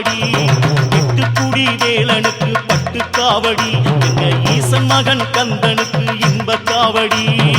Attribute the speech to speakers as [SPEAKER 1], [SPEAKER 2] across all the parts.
[SPEAKER 1] காவடி. இட்டு குடி வேலனுக்கு பட்டு காவடி. எங்க ஈசன் மகன் கந்தனுக்கு இன்ப காவடி.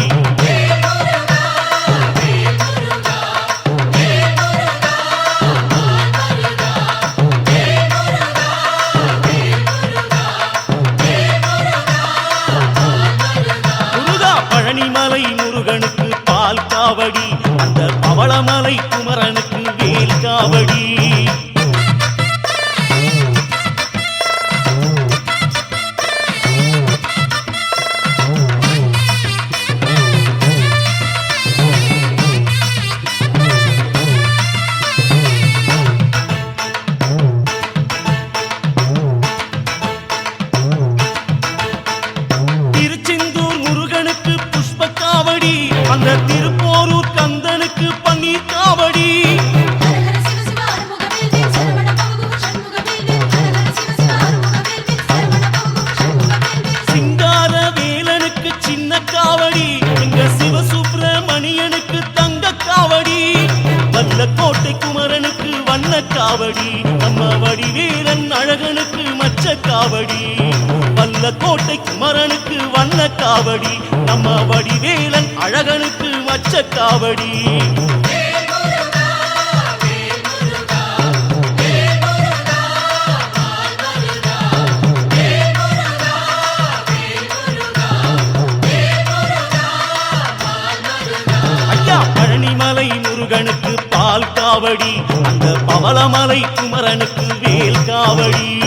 [SPEAKER 1] கோட்டை குமரனுக்கு வண்ண காவடி. நம்ம வடிவேலன் அழகனுக்கு மச்ச காவடி. பழனிமலை முருகனுக்கு பால் காவடி. அந்த பவளமலை குமரனுக்கு வேல் காவடி.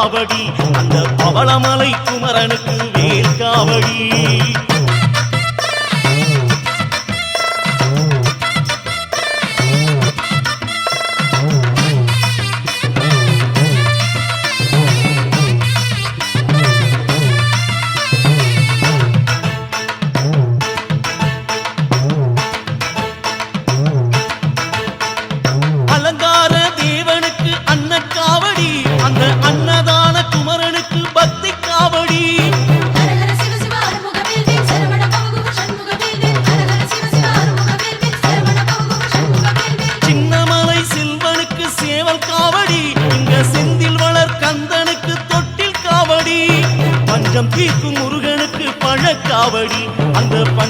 [SPEAKER 1] காவடி அந்த பவளமலை குமரனுக்கு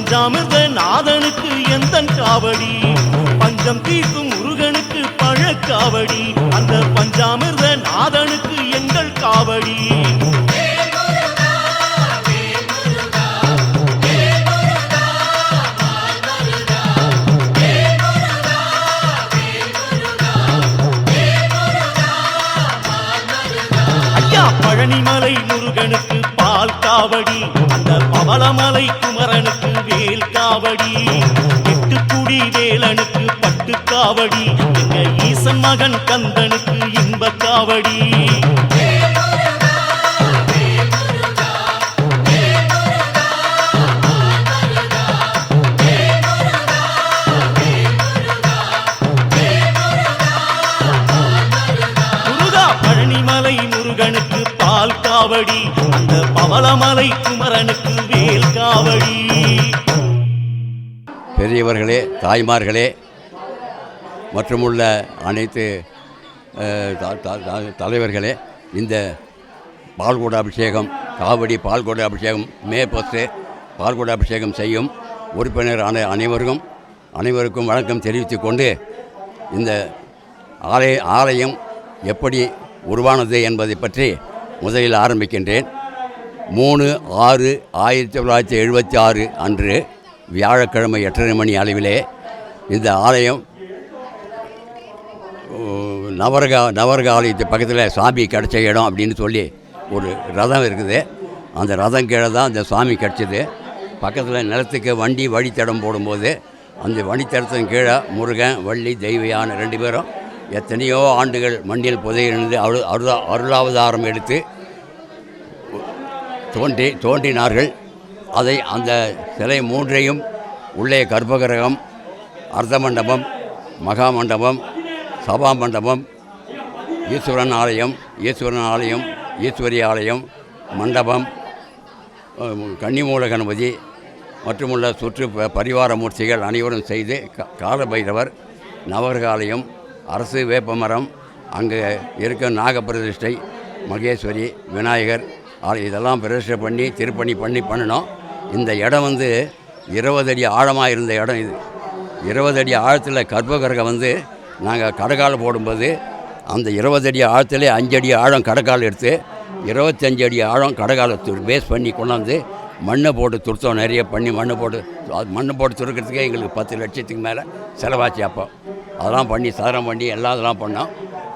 [SPEAKER 1] பஞ்சாமிர்த நாதனுக்கு எந்த காவடி? பஞ்சம் தீர்க்கும் முருகனுக்கு பழக்காவடி. அந்த பஞ்சாமிர்த நாதனுக்கு எங்கள் காவடி. பழனிமலை முருகனுக்கு பால் காவடி. அந்த பவளமலை கும காவடி. எட்டு குடி வேலனுக்கு பட்டு காவடி. எங்க ஈசன் மகன் கந்தனுக்கு இன்ப காவடி. பால் காவடி. அந்த பவளமலை குமரனுக்கு வேல் காவடி.
[SPEAKER 2] பெரியவர்களே தாய்மார்களே மற்றுமுள்ள அனைத்து த- த- தலைவர்களே இந்த பால்கூட அபிஷேகம் காவடி பால்கூட அபிஷேகம் மே பத்து பால்குட அபிஷேகம் செய்யும் உறுப்பினர் அனை அனைவருக்கும் அனைவருக்கும் வணக்கம் தெரிவித்துக் கொண்டு இந்த ஆலய ஆலயம் எப்படி உருவானது என்பதை பற்றி முதலில் ஆரம்பிக்கின்றேன். மூணு ஆறு ஆயிரத்தி தொள்ளாயிரத்தி எழுபத்தி ஆறு அன்று வியாழக்கிழமை எட்டரை மணி அளவிலே இந்த ஆலயம் ஓ, நவரகா நவரக ஆலயத்து பக்கத்தில் சாமி கிடச்ச இடம் அப்படின்னு சொல்லி ஒரு ரதம் இருக்குது. அந்த ரதம் கீழே தான் அந்த சாமி கிடச்சிது. பக்கத்தில் நிலத்துக்கு வண்டி வழித்தடம் போடும்போது அந்த வழித்தடத்தின் கீழே முருகன் வள்ளி தெய்வயான ரெண்டு பேரும் எத்தனையோ ஆண்டுகள் மண்ணில் புதையிருந்து அரு அருளா அருளாவதாரம் எடுத்து தோன்றி தோன்றினார்கள். அதை அந்த சிலை மூன்றையும் உள்ளே கர்ப்பகிரகம் அர்த்த மண்டபம் மகா மண்டபம் சபா மண்டபம் ஈஸ்வரன் ஆலயம் ஈஸ்வரன் ஆலயம் ஈஸ்வரி ஆலயம் மண்டபம் கன்னிமூல கணபதி மற்றுமுள்ள சுற்று பரிவார மூர்த்திகள் அனைவரும் செய்து காலபைரவர் நவர்காலயம் ஆலயம் அரசு வேப்பமரம் அங்கே இருக்க நாகப்பிரதிஷ்டை மகேஸ்வரி விநாயகர் ஆலயம் இதெல்லாம் பிரதிஷ்டை பண்ணி திருப்பணி பண்ணி பண்ணினோம். இந்த இடம் வந்து இருபது அடி ஆழமாக இருந்த இடம் இது. இருபது அடி ஆழத்தில் கர்ப்பகிரகம் வந்து நாங்கள் கடகால் போடும்போது அந்த இருபது அடி ஆழத்திலே அஞ்சு அடி ஆழம் கடக்கால் எடுத்து இருபத்தஞ்சு அடி ஆழம் கடகால பேஸ் பண்ணி கொண்டாந்து மண்ணை போட்டு துருத்தம் நிறைய பண்ணி மண்ணை போட்டு அது மண்ணை போட்டு துருக்கிறதுக்கே எங்களுக்கு பத்து லட்சத்துக்கு மேலே செலவாச்சு அப்போ. அதெல்லாம் பண்ணி சதுரம் பண்ணி எல்லாம் இதெல்லாம் பண்ணோம்.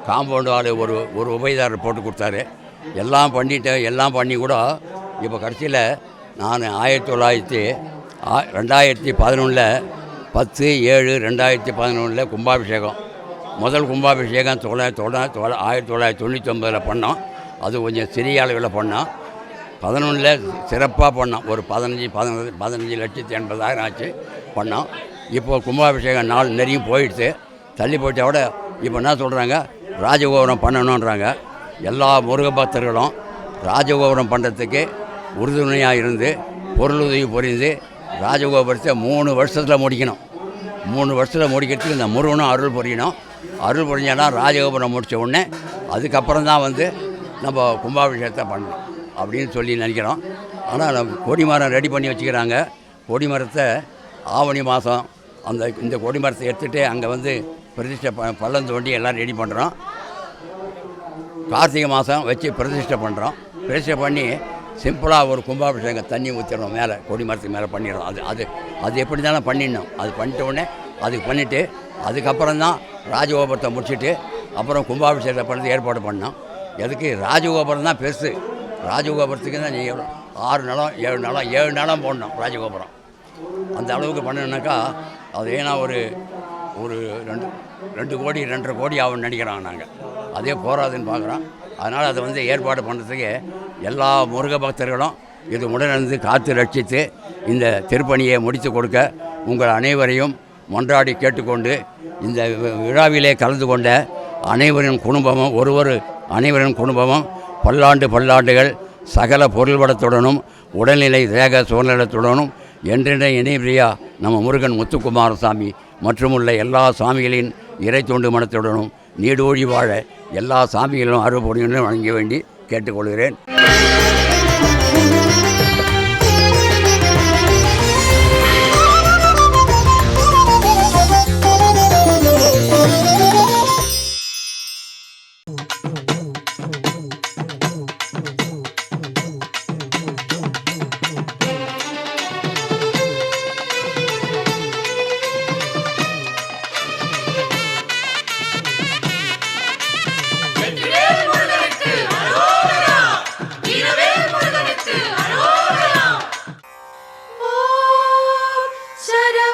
[SPEAKER 2] காம்பவுண்டு ஆள் ஒரு ஒரு உபயதாரர் போட்டு கொடுத்தாரு. எல்லாம் பண்ணிட்டு எல்லாம் பண்ணி கூட இப்போ கடைசியில் நான் ஆயிரத்தி தொள்ளாயிரத்தி ஆ ரெண்டாயிரத்தி பதினொன்றில் பத்து ஏழு ரெண்டாயிரத்தி பதினொன்றில் கும்பாபிஷேகம். முதல் கும்பாபிஷேகம் தொள்ளாயிரத்தி தொள்ளாயிரத்தி தொள்ள ஆயிரத்தி தொள்ளாயிரத்தி தொண்ணூற்றி ஒம்பதில் பண்ணோம். அது கொஞ்சம் சிறிய அளவில் பண்ணோம். பதினொன்றில் சிறப்பாக பண்ணோம். ஒரு பதினஞ்சு பதினஞ்சு பதினஞ்சு லட்சத்தி எண்பதாயிரம் ஆச்சு பண்ணோம். இப்போ கும்பாபிஷேகம் நாள் நெறியும் போயிடுச்சு. தள்ளி போயிட்ட விட இப்போ என்ன சொல்கிறாங்க ராஜகோபுரம் பண்ணணுன்றாங்க எல்லா முருக பக்தர்களும் ராஜகோபுரம் பண்ணுறதுக்கு உறுதுணையாக இருந்து பொருளுதவி புரிந்து ராஜகோபுரத்தை மூணு வருஷத்தில் முடிக்கணும். மூணு வருஷத்தில் முடிக்கிறதுக்கு இந்த முருகனும் அருள் புரியணும். அருள் புரிஞ்சானா ராஜகோபுரம் முடித்த உடனே அதுக்கப்புறம் தான் வந்து நம்ம கும்பாபிஷேகத்தை பண்ணணும் அப்படின்னு சொல்லி நினைக்கிறோம். ஆனால் நம்ம கொடிமரம் ரெடி பண்ணி வச்சுக்கிறாங்க. கொடிமரத்தை ஆவணி மாதம் அந்த இந்த கொடிமரத்தை எடுத்துகிட்டு அங்கே வந்து பிரதிஷ்டை ப பள்ளம் தோண்டி எல்லாம் ரெடி பண்ணுறோம் கார்த்திகை மாதம் வச்சு பிரதிஷ்டை பண்ணுறோம் பிரதிஷ்டை பண்ணி சிம்பிளாக ஒரு கும்பாபிஷேகம் தண்ணி ஊற்றிடணும் மேலே கொடி மரத்துக்கு மேலே பண்ணிடணும். அது அது அது எப்படி தானே பண்ணிடணும். அது பண்ணிட்ட உடனே அதுக்கு பண்ணிவிட்டு அதுக்கப்புறம் தான் ராஜகோபுரத்தை முடிச்சுட்டு அப்புறம் கும்பாபிஷேகத்தை பண்ணது ஏற்பாடு பண்ணோம். எதுக்கு? ராஜகோபுரம் தான் பெருசு. ராஜகோபுரத்துக்கு தான் நீ எவ்வளோ ஆறு நிலம் ஏழு நிலம் ஏழு நிலம் போடணும் ராஜகோபுரம். அந்த அளவுக்கு பண்ணணுனாக்கா அது ஏன்னா ஒரு ஒரு ரெண்டு ரெண்டு கோடி ரெண்டரை கோடி ஆகும்னு நினைக்கிறாங்க நாங்கள் அதே போகாதுன்னு பார்க்குறோம். அதனால் அதை வந்து ஏற்பாடு பண்ணுறதுக்கு எல்லா முருக பக்தர்களும் இது உடனிருந்து காத்து ரட்சித்து இந்த திருப்பணியை முடித்து கொடுக்க உங்கள் அனைவரையும் மன்றாடி கேட்டுக்கொண்டு இந்த வி- விழாவிலே கலந்து கொண்ட அனைவரின் குடும்பமும் ஒருவர் அனைவரின் குடும்பமும் பல்லாண்டு பல்லாண்டுகள் சகல பொருள்படத்துடனும் உடல்நிலை தேக சுதந்திரத்துடனும் என்றென்ற இணைபிரியா நம்ம முருகன் முத்துக்குமார சாமி மற்றும் உள்ள எல்லா சாமிகளின் இறை தொண்டு மனத்துடனும் நீடோழி வாழ எல்லா சாமிகளும் அருள்பொடியுடன் வழங்க வேண்டி கேட்டுக்கொள்கிறேன்.
[SPEAKER 3] Shut up.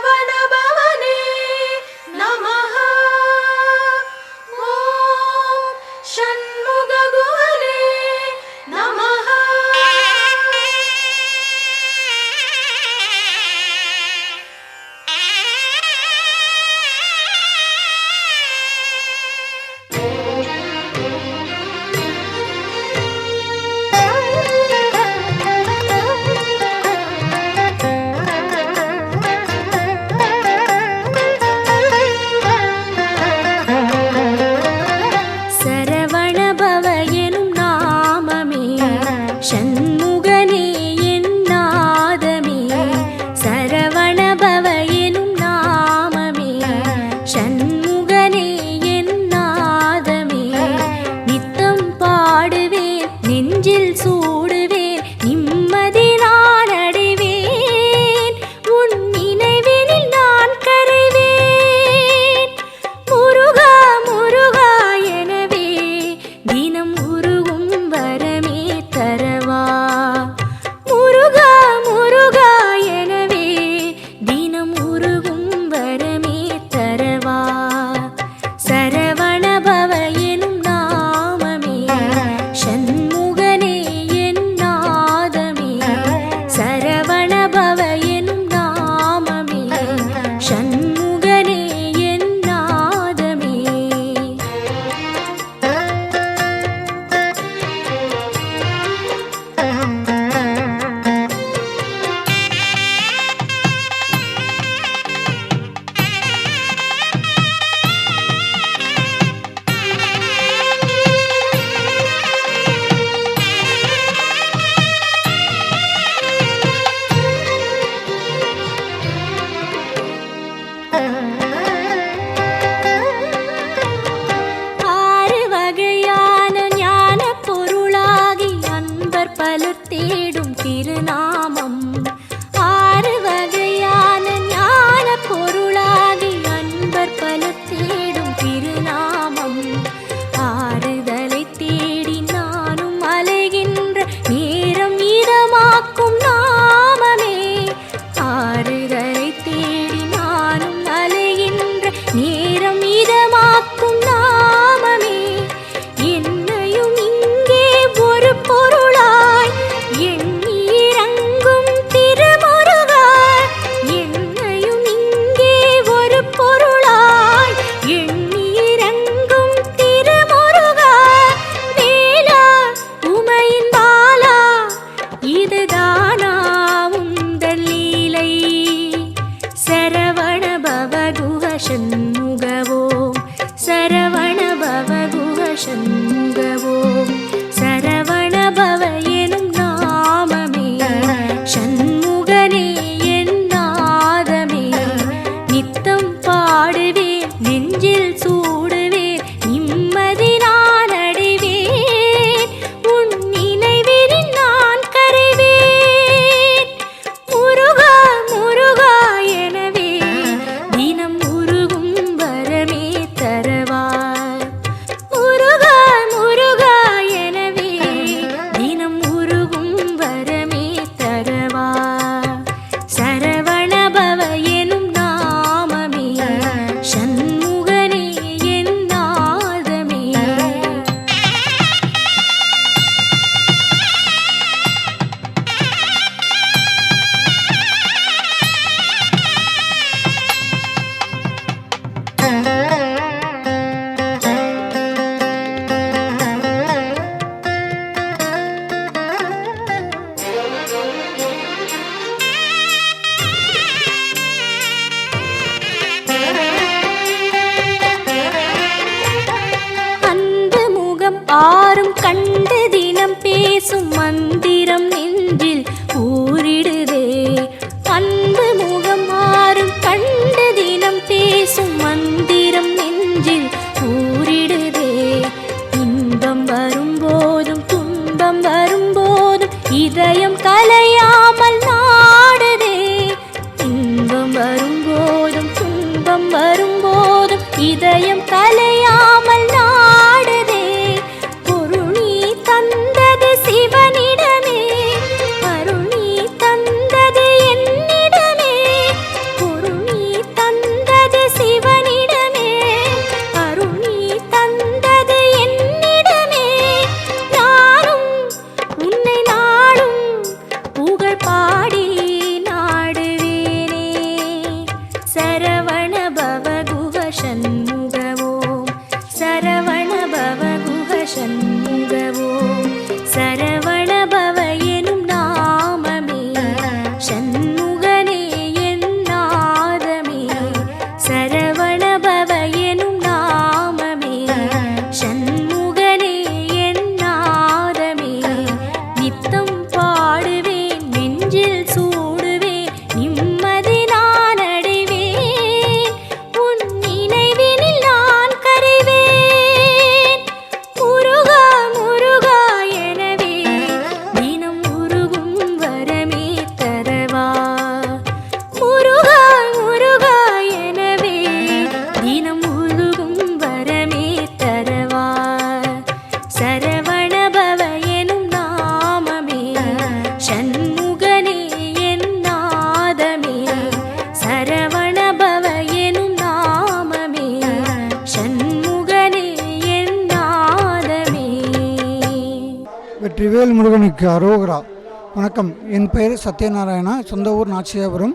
[SPEAKER 3] என்
[SPEAKER 4] சத்யநாராயணா சொந்த ஊர் நாச்சியாபுரம்.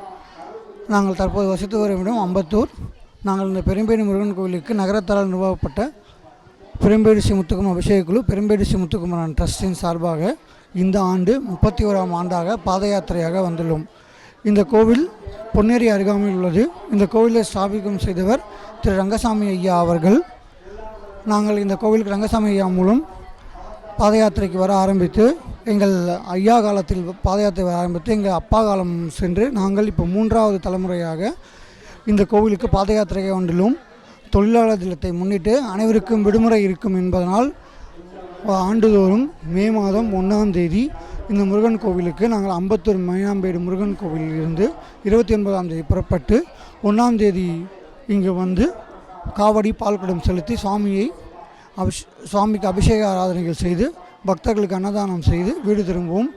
[SPEAKER 4] நாங்கள் தற்போது வசித்து வரும் இடம் அம்பத்தூர். நாங்கள் இந்த பெரும்பேடி முருகன் கோவிலுக்கு நகரத்தால் நிர்வாகப்பட்ட பெரும்பேடி ஸ்ரீ முத்துக்குமர் அபிஷேக குழு பெரும்பேடி ஸ்ரீ முத்துக்குமரன் ட்ரஸ்டின் சார்பாக இந்த ஆண்டு முப்பத்தி ஓராம் ஆண்டாக பாத யாத்திரையாக வந்துள்ளோம். இந்த கோவில் பொன்னேரி அருகாமையில் உள்ளது. இந்த கோவிலை ஸ்தாபிக்கம் செய்தவர் திரு ரங்கசாமி ஐயா அவர்கள். நாங்கள் இந்த கோவிலுக்கு ரங்கசாமி ஐயா மூலம் பாதயாத்திரைக்கு வர ஆரம்பித்து எங்கள் ஐயா காலத்தில் பாதயாத்திரை வர ஆரம்பித்து எங்கள் அப்பா காலம் சென்று நாங்கள் இப்போ மூன்றாவது தலைமுறையாக இந்த கோவிலுக்கு பாத யாத்திரை ஒன்றிலும் தொழிலாளர் தினத்தை முன்னிட்டு அனைவருக்கும் விடுமுறை இருக்கும் என்பதனால் ஆண்டுதோறும் மே மாதம் ஒன்றாம் தேதி இந்த முருகன் கோவிலுக்கு நாங்கள் ஐம்பத்தொரு மயினாம்பேடு முருகன் கோவிலில் இருந்து இருபத்தி ஒன்பதாம் தேதி புறப்பட்டு ஒன்றாம் தேதி இங்கே வந்து காவடி பால்குடம் செலுத்தி சுவாமியை அபிஷ் சுவாமிக்கு அபிஷேக ஆராதனைகள் செய்து பக்தர்களுக்கு அன்னதானம் செய்து வீடு திரும்புவோம்.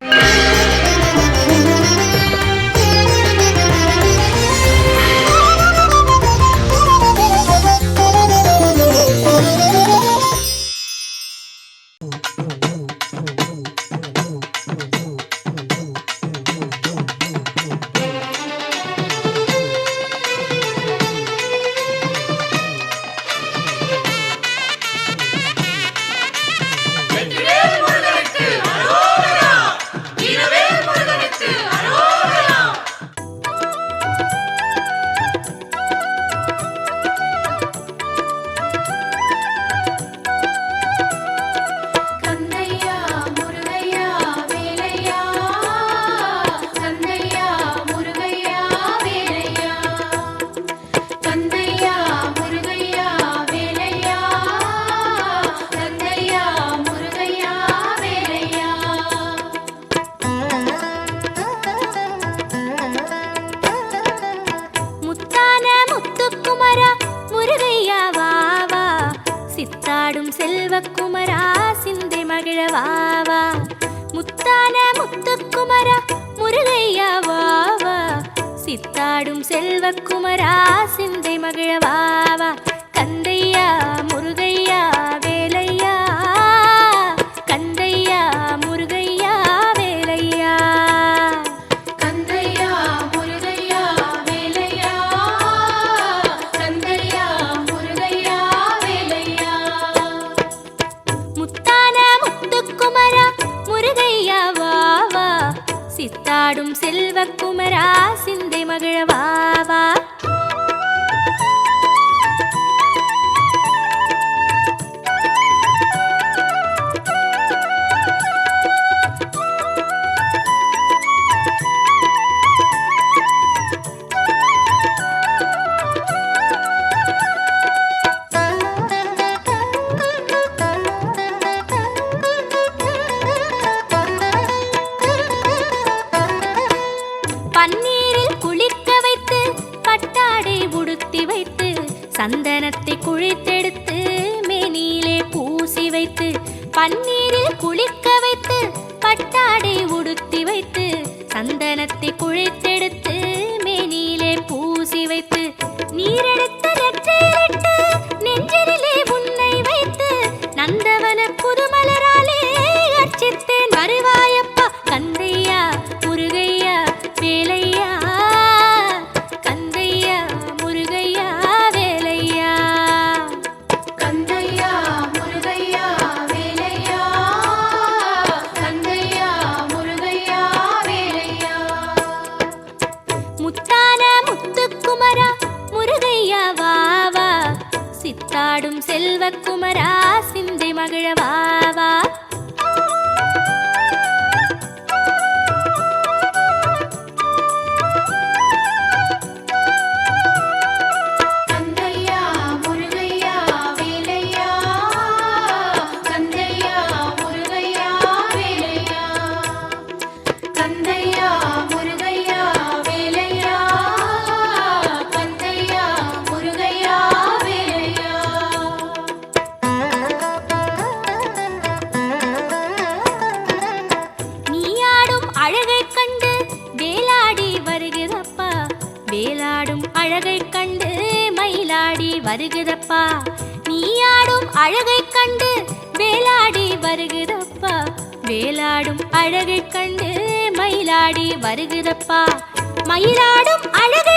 [SPEAKER 3] சந்தனத்தை குழித்தெடுத்து மேனியிலே பூசி வைத்து பன்னி தாடும் செல்வக்குமரா சிந்தை
[SPEAKER 5] மகிழவாவா வருகுதப்பா நீ
[SPEAKER 3] ஆடும் அழகை கண்டு வேலாடி வருகுதப்பா. வேலாடும் அழகை கண்டு மயிலாடி வருகுதப்பா. மயிலாடும் அழகு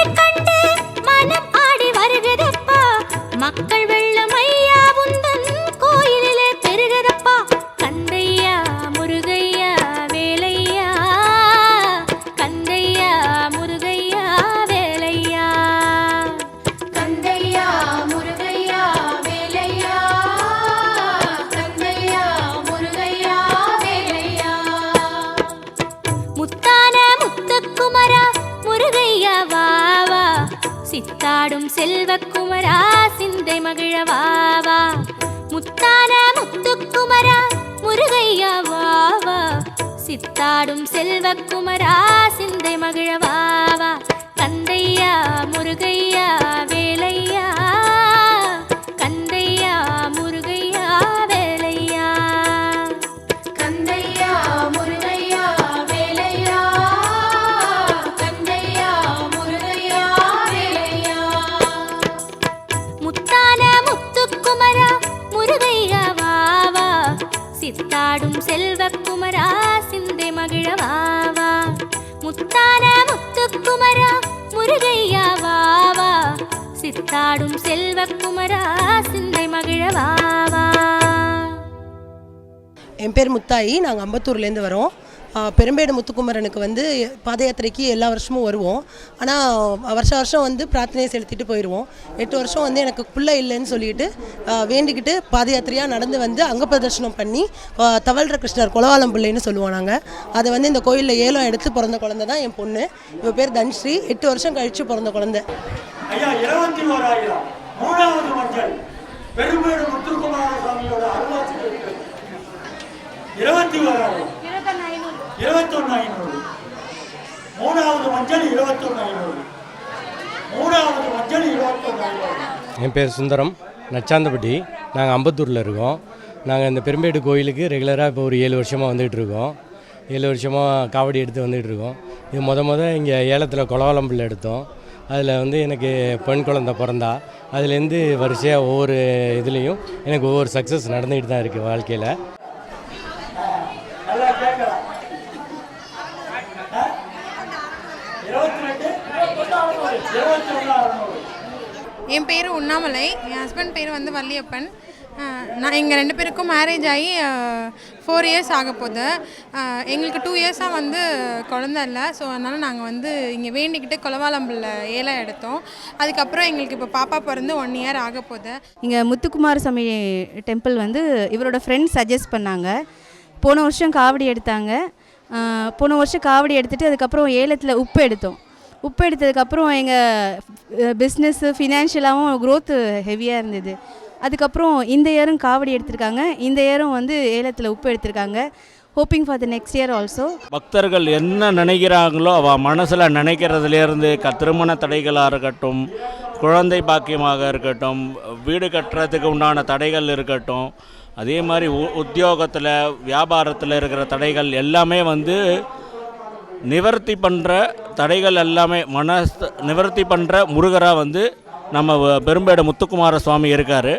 [SPEAKER 3] ஆடும் செல்வ குமரா சிந்தை மகிழவாவா? கந்தையா முருகையா வேலையா? சித்தாடும் செல்வக்குமரா சிந்தை மகிழவாவா?
[SPEAKER 6] என் பேர் முத்தாயி. நாங்கள் அம்பத்தூர்லேருந்து வரோம். பெரும்பேடு முத்துக்குமரனுக்கு வந்து பாத யாத்திரைக்கு எல்லா வருஷமும் வருவோம். ஆனால் வருஷம் வருஷம் வந்து பிரார்த்தனையை செலுத்திட்டு போயிடுவோம் எட்டு வருஷம் வந்து எனக்கு பிள்ளை இல்லைன்னு சொல்லிட்டு வேண்டிக்கிட்டு பாத யாத்திரையாக நடந்து வந்து அங்க பிரதர்ஷனம் பண்ணி தவழ்ற கிருஷ்ணர் குலவாளம் பிள்ளைன்னு சொல்லுவோம் நாங்கள் அதை வந்து இந்த கோயிலில் ஏலம் எடுத்து பிறந்த குழந்தை தான் என் பொண்ணு. இவ பேர் தன்ஸ்ரீ. எட்டு வருஷம் கழித்து பிறந்த குழந்தை.
[SPEAKER 7] ஐயா இருபத்தி ஓராயிரம் மூணாவது மஞ்சள். பெருமேடு முத்துக்குமார சுவாமியோட அருளாட்சி இருபத்தி ஓராயிரம் இருபத்தொன்னு ஐநூறு மூணாவது மஞ்சள் இருபத்தொன்னு ஐநூறு மூணாவது மஞ்சள் இருபத்தொன்னு ஐநூறு
[SPEAKER 8] என் பேர் சுந்தரம். நச்சாந்தப்பட்டி நாங்கள் அம்பத்தூரில் இருக்கோம். நாங்கள் இந்த பெரும்பேடு கோயிலுக்கு ரெகுலராக இப்போ ஒரு ஏழு வருஷமாக வந்துகிட்டு இருக்கோம். ஏழு வருஷமாக காவடி எடுத்து வந்துகிட்டு இருக்கோம். இது முத முத இங்கே ஏலத்தில் கொலவாளம்பிள்ளை எடுத்தோம். அதில் வந்து எனக்கு பெண் குழந்தை பிறந்தா. அதுலேருந்து வரிசையாக ஒவ்வொரு இதுலேயும் எனக்கு ஒவ்வொரு சக்ஸஸ் நடந்துக்கிட்டு தான் இருக்குது வாழ்க்கையில்
[SPEAKER 7] நல்லா கேட்கலாம் இருபத்தி ரெண்டு இருபத்தி ஒன்று அறுநூறு
[SPEAKER 9] என் பேர் உண்ணாமலை. என் ஹஸ்பண்ட் பேர் வந்து வள்ளியப்பன். நான் எங்கள் ரெண்டு பேருக்கும் மேரேஜ் ஆகி ஃபோர் இயர்ஸ் ஆக போகுது. எங்களுக்கு டூ இயர்ஸாக வந்து குழந்த இல்லை. ஸோ அதனால் நாங்கள் வந்து இங்கே வேண்டிக்கிட்டு கொலவாளம்பில் ஏலம் எடுத்தோம். அதுக்கப்புறம் எங்களுக்கு இப்போ பாப்பா பிறந்து ஒன் இயர் ஆக போகுது.
[SPEAKER 10] இங்கே முத்துக்குமாரசாமி டெம்பிள் வந்து இவரோட ஃப்ரெண்ட்ஸ் சஜஸ்ட் பண்ணாங்க. போன வருஷம் காவடி எடுத்தாங்க. போன வருஷம் காவடி எடுத்துட்டு அதுக்கப்புறம் ஏலத்தில் உப்பு எடுத்தோம். உப்பு எடுத்ததுக்கப்புறம் எங்கள் பிஸ்னஸ்ஸு ஃபினான்ஷியலாகவும் க்ரோத்து ஹெவியாக இருந்தது. அதுக்கப்புறம் இந்த இயரும் காவடி எடுத்திருக்காங்க. இந்த இயரும் வந்து ஏலத்தில் உப்பு எடுத்திருக்காங்க. Hoping for the next year also
[SPEAKER 1] பக்தர்கள் என்ன நினைக்கிறாங்களோ அவள் மனசில் நினைக்கிறதுலேருந்து க திருமண தடைகளாக இருக்கட்டும் குழந்தை பாக்கியமாக இருக்கட்டும் வீடு கட்டுறதுக்கு உண்டான தடைகள் இருக்கட்டும் அதே மாதிரி உ உத்தியோகத்தில் வியாபாரத்தில் இருக்கிற தடைகள் எல்லாமே வந்து நிவர்த்தி பண்ணுற தடைகள் எல்லாமே மனச நிவர்த்தி பண்ணுற முருகராக வந்து நம்ம பெரும்பேடு முத்துக்குமார சுவாமி இருக்கார்.